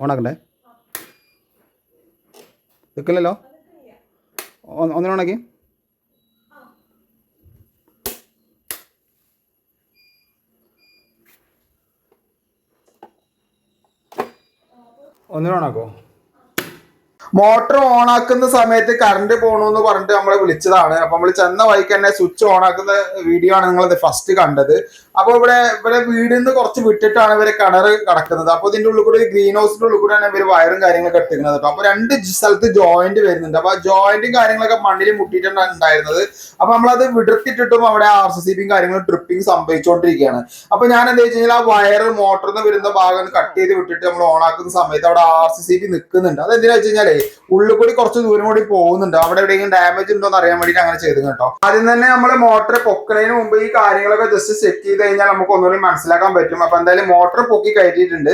ഓണാക്കണ്ടേ? നിൽക്കില്ലല്ലോ ഒന്നിനും ഓണാക്കി. ഒന്നിനും ഓണാക്കോ മോട്ടർ ഓൺ ആക്കുന്ന സമയത്ത് കറണ്ട് പോകണമെന്ന് പറഞ്ഞിട്ട് നമ്മളെ വിളിച്ചതാണ്. അപ്പൊ നമ്മൾ ചെന്ന വഴിക്ക് തന്നെ സ്വിച്ച് ഓൺ ആക്കുന്ന വീഡിയോ ആണ് നിങ്ങൾ ഫസ്റ്റ് കണ്ടത്. അപ്പൊ ഇവിടെ ഇവിടെ വീടിൽ നിന്ന് കുറച്ച് വിട്ടിട്ടാണ് ഇവരെ കിണർ കിടക്കുന്നത്. അപ്പൊ ഇതിന്റെ ഉള്ളിൽ കൂടി ഗ്രീൻ ഹൗസിന്റെ ഉള്ളിൽ കൂടെയാണ് ഇവർ വയറും കാര്യങ്ങളൊക്കെ എടുക്കുന്നത് കേട്ടോ. അപ്പൊ രണ്ട് സ്ഥലത്ത് ജോയിന്റ് വരുന്നുണ്ട്. അപ്പൊ ആ ജോയിന്റും കാര്യങ്ങളൊക്കെ മണ്ണിൽ മുട്ടിയിട്ടാണ് ഉണ്ടായിരുന്നത്. അപ്പൊ നമ്മളത് വിടർത്തിട്ടിട്ടും അവിടെ ആർ സി സി ബിയും കാര്യങ്ങളും ട്രിപ്പിംഗ് സംഭവിച്ചുകൊണ്ടിരിക്കുകയാണ് അപ്പൊ ഞാൻ എന്താ വെച്ച് കഴിഞ്ഞാൽ ആ വയർ മോട്ടറിൽ നിന്ന് വരുന്ന ഭാഗം കട്ട് ചെയ്ത് വിട്ടിട്ട് നമ്മൾ ഓൺ ആക്കുന്ന സമയത്ത് അവിടെ ആർ സി സി ബി നിൽക്കുന്നുണ്ട് അത് എന്തിനാ വെച്ച് കഴിഞ്ഞാലേ ഉള്ളിൽ കൂടി കുറച്ച് ദൂരം കൂടി പോകുന്നുണ്ട്. അവിടെ എവിടെയെങ്കിലും ഡാമേജ് ഉണ്ടോ എന്ന് അറിയാൻ വേണ്ടിയിട്ട് അങ്ങനെ ചെയ്തു കേട്ടോ. ആദ്യം തന്നെ നമ്മൾ മോട്ടർ പൊക്കുന്നതിന് മുമ്പ് ഈ കാര്യങ്ങളൊക്കെ ജസ്റ്റ് സെറ്റ് ചെയ്ത് കഴിഞ്ഞാൽ നമുക്ക് ഒന്നുകൂടി മനസ്സിലാക്കാൻ പറ്റും. അപ്പൊ എന്തായാലും മോട്ടർ പൊക്കി കയറ്റിയിട്ടുണ്ട്.